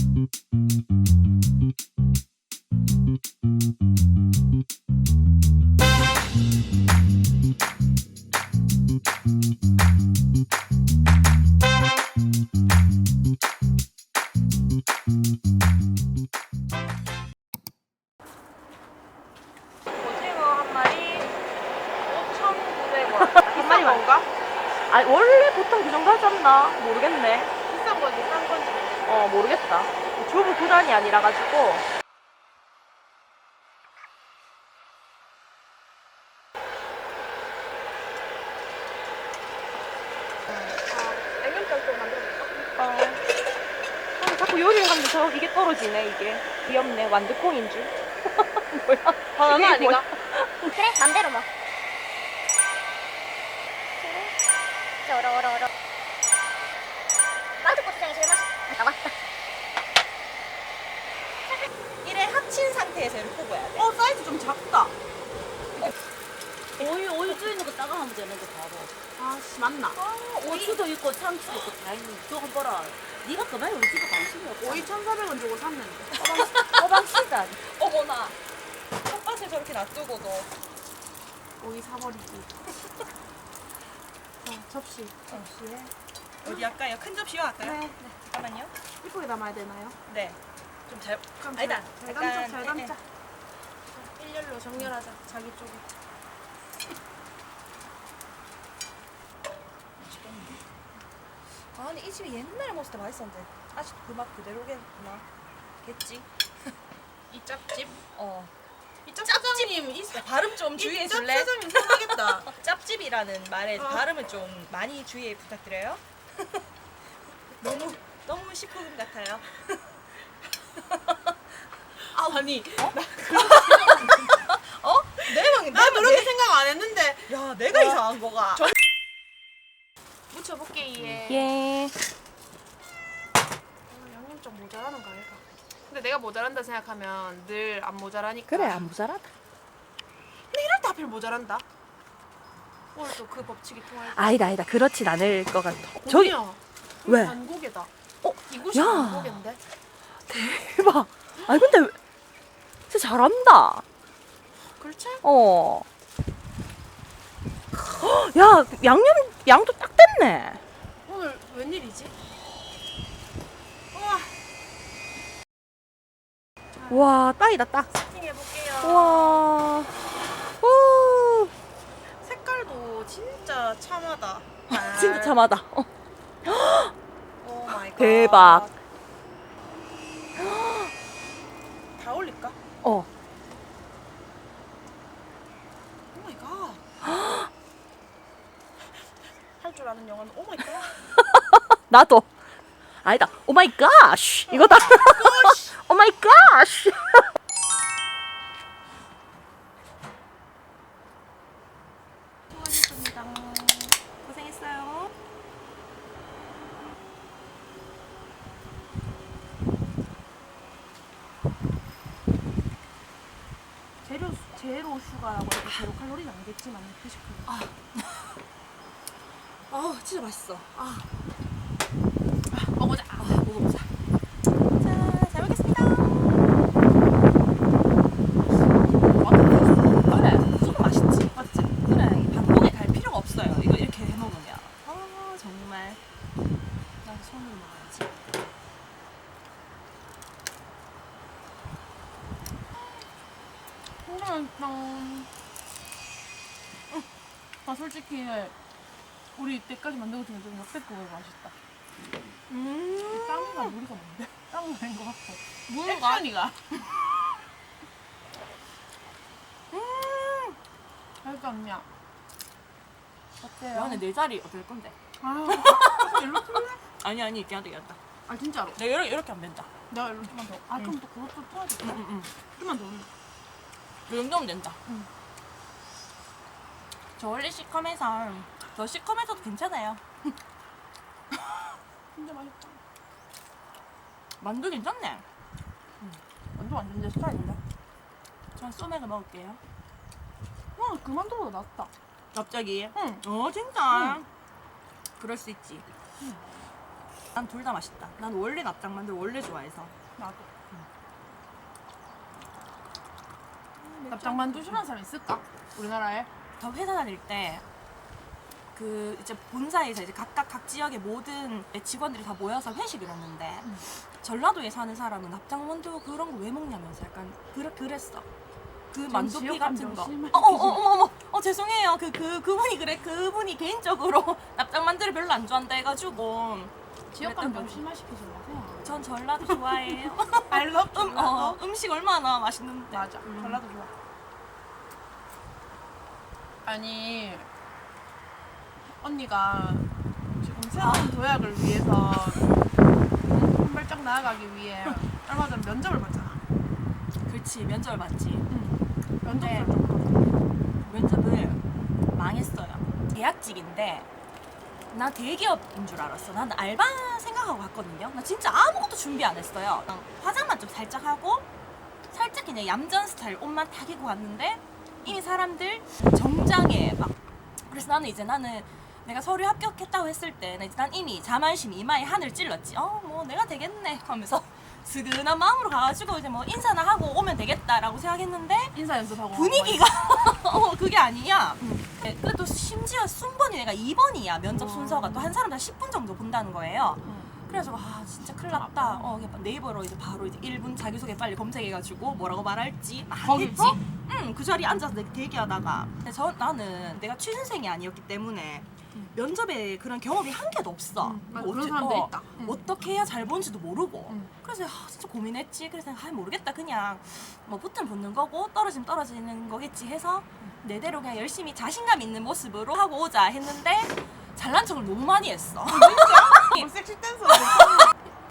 아 원래 보통 그 정도 하지 않나? 모르겠네. 비싼 건지 싼 건지. 어 모르겠다. 좁은 구단이 아니라 가지고. 냉면장 좀 만들어볼까? 어. 아니, 자꾸 요리를 하는데 저 이게 떨어지네 이게. 귀엽네 완두콩인 줄. 뭐야? 바나나 이게 아니가? 그래 맘대로 뭐 그래 얼어 얼어 얼어 마트 고추장이 제일 맛있 나왔다 합친 상태에서 이렇게 뽑아야 돼. 어, 사이즈 좀 작다. 오이 오이 찌는 거 따가하면 되는데 바보. 아씨, 맞나? 고추도 있고 참치도 있고 다 있는 저거 봐라. 네가 그만 우리 집에 관심이 없어. 오이 1,400원 주고 샀는데. 호박 시단. 어머나. 텃밭에 저렇게 놔두고도. 오이 사버리기. 자, 접시. 접시에. 어디 할까요? 큰 접시요 할까요? 네. 잠깐만요. 이쁘게 담아야 되나요? 네. 좀 잘. 그럼 아니다. 잘, 잘 담자, 약간, 잘 예, 담자. 자, 일렬로 정렬하자, 자기 쪽에. 아, 근데 이 집이 옛날에 먹었을 때 맛있었는데. 아직도 그 맛 그대로겠구나. 겠지? 이 짭집? 어. 이 짭사장님, 이 발음 좀 주의해 줄래? 짭사장님 손하겠다. 짭집이라는 말의 어. 발음을 좀 많이 주의해 부탁드려요. 너무 너무 식품 같아요. 아니, 어? 내가 나 내가 그렇게 내, 생각 안 했는데. 야 내가 이상한 거가. 묻혀볼게, 이에. 예. 어, 양념 좀 모자라는 거 아닐까? 근데 내가 모자란다 생각하면 늘 안 모자라니까. 그래 안 모자라다. 근데 이럴 때 하필 모자란다. 오늘 또 그 법칙이 통할. 아니다 아니다 그렇진 않을 것 같아. 저기 저기요. 왜? 반고개다. 어? 이곳이 야. 반고개인데? 대박. 아니 근데 잘한다. 그렇지? 어. 헉, 야 양념 양도 딱 됐네. 오늘 웬일이지? 우와, 와 딱이다 딱. 세팅해볼게요. 와. 오. 색깔도 진짜 참하다. 진짜 참하다. 어. 오 마이 갓. 대박. 다 올릴까? 어. 오 마이 갓. 할 줄 아는 영어는 오 마이 갓. 나도. 아니다. 오 마이 갓. 이거다. 오 마이 갓. 수고하셨습니다. 고생했어요. 제로 제로 슈가라고 해도 제로 칼로리는 아니겠지만 피시칼로리. 아, 아우 진짜 맛있어. 먹어보자. 아, 먹어보자. 자, 잘 먹겠습니다. 그래, 수고 맛있지. 맞지? 그래, 이 반복에 갈 필요가 없어요. 이거 이렇게 해 먹으면. 아 정말. 난 손으로 먹어야지. 맛있다. 아 솔직히 우리 이때까지 만든 것 중에 좀 역대급으로 맛있다. 음. 땀이가 무리가 뭔데? 땀은 아닌 것 같고. 무가 액션이가. 음. 않냐? 어때요? 안에 내 자리 어떨 건데? 아, 일로 틀래? 아니 아니 걔한테 걔한테. 아 진짜로? 내가 이렇게 이렇게 하면 된다. 내가 좀만 더. 아 그럼 또 그것도 틀어야겠다. 응응응. 좀만 더. 이 정도면 된다. 응. 저 원래 시커매서 저 시커매서도 괜찮아요. 진짜 맛있다. 만두 괜찮네. 완전 완전 내 스타일인데. 전 소맥을 먹을게요. 와 그만두보다 낫다. 갑자기? 응. 어 진짜? 응. 그럴 수 있지. 난둘 다 맛있다. 난 원래 납작만두 원래 좋아해서. 나도. 납작만두 싫어하는 사람 있을까? 우리나라에? 저 회사 다닐 때. 그 이제 본사에서 이제 각각 각 지역의 모든 직원들이 다 모여서 회식을 했는데 음. 전라도에 사는 사람은 납작만두 그런 거 왜 먹냐면서 약간 그래 그랬어. 그 만두피 같은 거. 어, 어, 어, 어머, 어머, 어, 죄송해요. 그, 그, 그분이 그래. 그분이 개인적으로 납작만두를 별로 안 좋아한다 해가지고. 지역 그랬던 감정 거지. 심화시키지 마세요. 전 전라도 좋아해요. Love 음, 어, 음식 얼마나 맛있는데. 맞아. 전라도 좋아. 아니 언니가 지금 새로운 도약을 위해서 한 발짝 나아가기 위해 얼마 전 면접을 봤잖아. 그렇지, 면접을 봤지. 면접 네. 설정. 면접을 망했어요. 계약직인데 나 대기업인 줄 알았어. 난 알바 생각하고 갔거든요. 나 진짜 아무것도 준비 안 했어요. 그냥 화장만 좀 살짝 하고 살짝 그냥 얌전 스타일 옷만 다 입고 왔는데 이미 사람들 정장에 막 그래서 나는 이제 나는 내가 서류 합격했다고 했을 때난 이제 난 이미 자만심 이마에 하늘 찔렀지. 어 뭐 내가 되겠네 하면서 스근한 마음으로 가가지고 이제 뭐 인사나 하고 오면 되겠다라고 생각했는데 인사 연습하고 분위기가 어 그게 아니야. 네, 그또 심지어 순번이 내가 2번이야 면접 순서가 또 한 사람 다 10분 정도 본다는 거예요. 그래서 아 진짜 큰일 났다. 어 네이버로 이제 바로 이제 1분 자기소개 빨리 검색해가지고 뭐라고 말할지 막 했지. 거기서? 응 그 자리에 앉아서 대기하다가 근데 저 나는 내가 취준생이 아니었기 때문에 면접에 그런 경험이 한 개도 없어. 음, 맞아. 뭐 그런 어째- 사람들 어, 있다. 음. 어떻게 해야 잘 보는지도 모르고. 음. 그래서 아, 진짜 고민했지. 그래서 아 모르겠다. 그냥 뭐 붙으면 붙는 거고 떨어지면 떨어지는 거겠지 해서 내대로 그냥 열심히 자신감 있는 모습으로 하고 오자 했는데 잘난 척을 너무 많이 했어. 뭐 섹시 댄서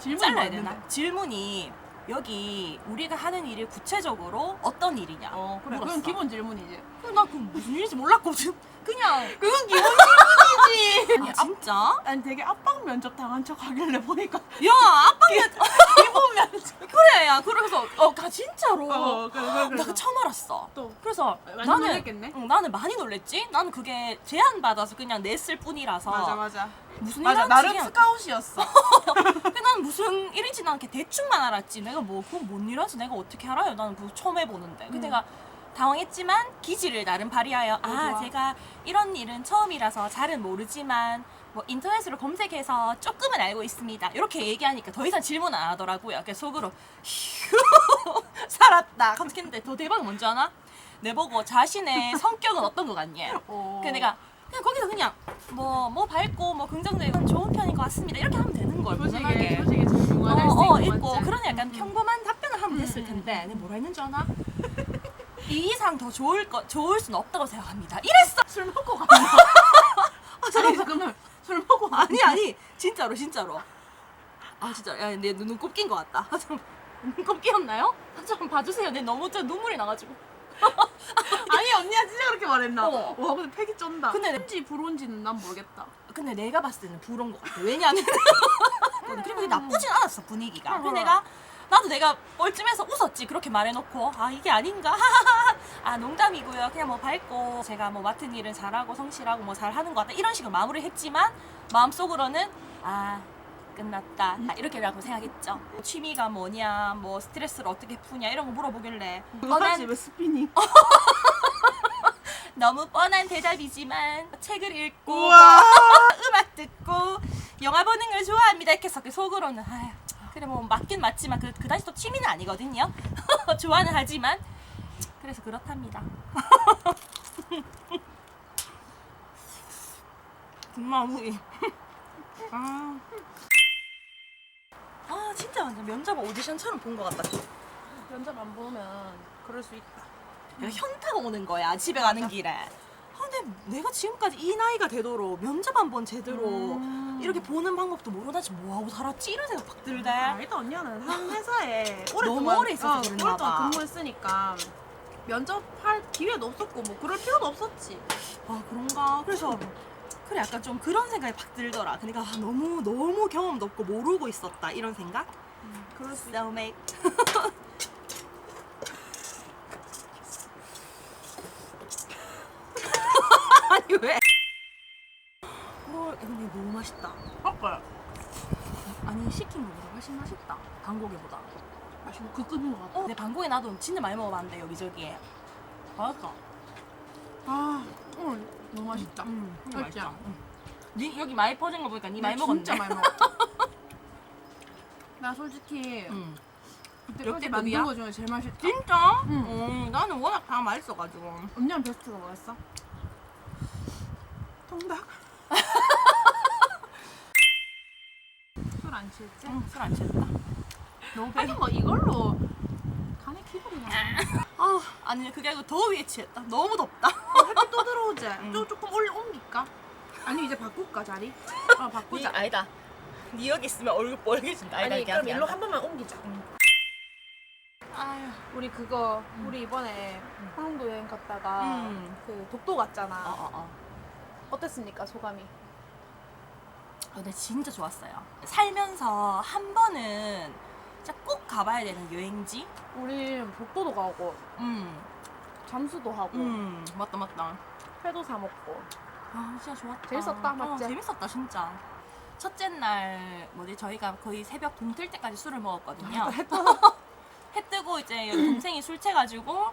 질문 잘라야 되나? 질문이 여기 우리가 하는 일이 구체적으로 어떤 일이냐? 어 그래. 물었어. 그건 기본 질문이지. 나그 무슨 일인지 몰랐거든. 그냥 그건 기본 질문이지. 아, 진짜? 아니 되게 압박 면접 당한 척 하길래 보니까 야 아빠가 기본 면접. 그래 야 그래서 어가 진짜로 어 그래 그래 그래. 나그 처음 알았어. 또 그래서 많이 나는 놀랬겠네? 응, 나는 많이 놀랬지. 나는 그게 제안 받아서 그냥 냈을 뿐이라서 맞아 맞아. 무슨 맞아 나름 그냥- 스카웃이었어. 근데 나는 무슨 일인지 난 이렇게 대충만 알았지. 내가 뭐 그건 뭔 일인지 내가 어떻게 알아요? 나는 그거 처음 해보는데. 근데 내가 당황했지만 기지를 나름 발휘하여 아 음. 좋아. 제가 이런 일은 처음이라서 잘은 모르지만 뭐 인터넷으로 검색해서 조금은 알고 있습니다. 이렇게 얘기하니까 더 이상 질문 안 하더라고요. 그래서 속으로 휴 살았다 검색했는데 더 대박은 뭔지 아나? 내 보고 자신의 성격은 어떤 것 같니? 어. 그 내가 그냥 거기서 그냥 뭐뭐 밝고 뭐 긍정적이고 좋은 편인 것 같습니다. 이렇게 하면 되는 걸 집중할 수 어, 어, 있고 있고? 그런 약간 음. 평범한 답변을 하면 됐을 텐데 내가 뭐라 했는 줄 아나? 이 이상 더 좋을 거 좋을 수는 없다고 생각합니다. 이랬어. 술 먹고 갔나? 아니 잠깐만 갔나? 아니 아니 진짜로 진짜로. 아 진짜 야내 눈곱 낀것 같다. 끼었나요? 아, 좀 봐주세요. 내 너무 저 눈물이 나가지고. 아니 언니가 진짜 그렇게 말했나? 어. 와 근데 팩이 쩐다. 근데- 근데 불온지는 난 모르겠다. 근데 내가 봤을 때는 부러운 것 같아. 왜냐면 그리고 나쁘진 않았어 분위기가. 어, 그래서 그래. 내가 나도 내가 뻘쭘해서 웃었지 그렇게 말해놓고 아 이게 아닌가 아 농담이고요 그냥 뭐 밝고 제가 뭐 맡은 일은 잘하고 성실하고 뭐 잘하는 것 같다 이런 식으로 마무리 했지만 마음속으로는 아 끝났다 아, 이렇게라고 생각했죠 취미가 뭐냐 뭐 스트레스를 어떻게 푸냐 이런 거 물어보길래 뻔한 집에 스피닝. 너무 뻔한 대답이지만 책을 읽고 우와. 음악 듣고 영화 보는 걸 좋아합니다. 이렇게 해서 그 속으로는 아휴, 그래 뭐 맞긴 맞지만 그 그다지 또 취미는 아니거든요. 좋아는 하지만 그래서 그렇답니다. 국마무이. 아. 아 진짜 완전 면접 오디션처럼 본 것 같다. 면접 안 보면 그럴 수 있다. 야, 현타가 오는 거야 집에 가는 길에. 아, 근데 내가 지금까지 이 나이가 되도록 면접 한 번 제대로 음. 이렇게 보는 방법도 지금 뭐하고 살았지 이런 생각 팍 들대. 아니다 언니는 한 회사에 오랫동안 너무 오래 있어서 어, 그랬나 오랫동안 봐. 근무했으니까 면접할 기회도 없었고 뭐 그럴 필요도 없었지. 아 그런가? 그래서 그래 약간 좀 그런 생각이 팍 들더라. 그러니까 아, 너무 너무 경험도 없고 모르고 있었다 이런 생각. 그럴 수 So make. 아니 왜? 뭘 근데 너무 맛있다. 아까 시킨 거보다 훨씬 맛있다. 방고개보다. 맛있는 그 급인 것 같아. 어, 내 방고개 나도 진짜 많이 먹어봤는데 여기저기에. 맛있어. 아 오늘 너무 맛있다. 음, 이거 맛있지? 맛있다. 음. 니 여기 많이 퍼진 거 보니까 니 많이 나 먹었네. 진짜 많이 먹었다. 나 솔직히 음. 그때까지? 만든 거 중에 제일 맛있다. 진짜? 응. 음, 나는 워낙 다 맛있어가지고. 언니랑 베스트가 뭐였어? 통닭. 술 안 취했지? 응, 술안 취했다. 하긴 뭐 이걸로 간에 기분이 나. 아, 아니 그게 아니고 더위에 취했다. 너무 덥다. 햇빛 또 들어오지? 응. 좀 조금 올려 옮길까? 아니 이제 바꿀까 자리? 아 바꾸자. 아니다. 니 여기 있으면 얼굴 빨개진다. 아니다, 아니 이게 그럼 아니야. 일로 한 번만 옮기자. 아유. 우리 그거 우리 이번에 황도 여행 갔다가 음. 그 독도 갔잖아. 어, 어, 어. 어땠습니까 소감이? 아, 근데 진짜 좋았어요. 살면서 한 번은 진짜 꼭 가봐야 되는 여행지? 우리 독도도 가고 음, 잠수도 하고 음, 맞다, 맞다. 회도 사 먹고 아, 진짜 좋았다. 재밌었다, 맞지? 어, 재밌었다, 진짜. 첫째 날, 뭐지, 저희가 거의 새벽 동틀 때까지 술을 먹었거든요. 해 뜨고 이제 동생이 술 채가지고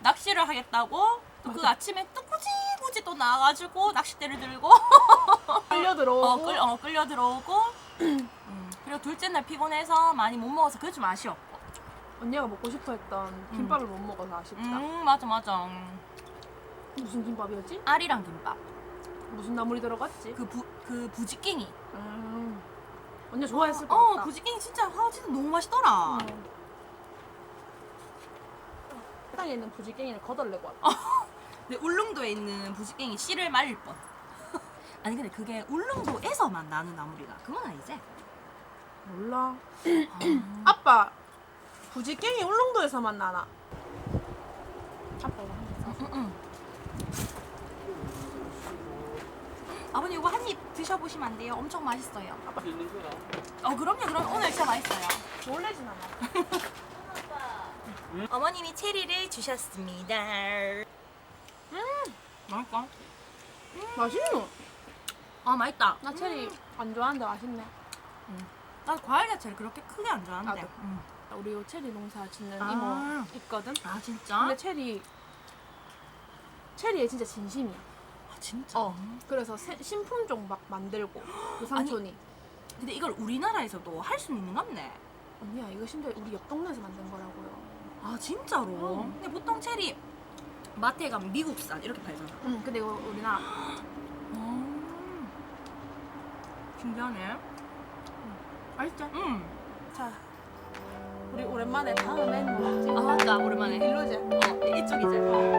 낚시를 하겠다고 또 그 아침에 또 굳이 굳이 또 나와가지고 낚싯대를 들고 끌려 들어오고 어, 끌, 어, 끌려 들어오고 음, 그리고 둘째 날 피곤해서 많이 못 먹어서 그게 좀 아쉬웠고 언니가 먹고 싶어 했던 김밥을 못 먹어서 아쉽다. 음 맞아 맞아 음. 무슨 김밥이었지? 알이랑 김밥 무슨 나물이 들어갔지? 그, 부, 그 부지깽이 음. 언니 좋아했을 것 어 같다. 부지깽이 진짜 아 진짜 너무 맛있더라 음. 세상에 있는 부지깽이를 거덜내고 왔다. 근데 울릉도에 있는 부지깽이 씨를 말릴 뻔 아니 근데 그게 울릉도에서만 나는 나물이다 그건 아니지? 몰라. 아. 아빠 부지깽이 울릉도에서 만 나나. 아빠 이거 한 개. 아버님 이거 한 입 드셔보시면 안 돼요? 엄청 맛있어요. 어 그럼요 그럼 오늘 진짜 맛있어요. 놀래진 않아. 어머님이 체리를 주셨습니다. 음 맛있다. 맛있노? 아 맛있다. 나 체리 안 좋아하는데 맛있네. 나 과일 자체를 그렇게 크게 안 좋아하는데. 나도. 음. 우리 요 체리 농사 짓는 아. 이모 있거든. 아 진짜? 근데 체리 체리에 진짜 진심이야. 아 진짜. 어. 그래서 새- 신품종 막 만들고 그 삼촌이 근데 이걸 우리나라에서도 할 수 있는 건데. 언니야 이거 심지어 우리 옆 동네에서 만든 거라고요. 아 진짜로? 어. 근데 보통 체리 마트에 가면 미국산 이렇게 팔잖아. 응. 근데 이거 우리나라 음. 신기하네. 맛있죠? 음. 자 우리 오랜만에 다음엔 뭐? 아 맞다 오랜만에. 일로제. 어 이쪽이지. 다음에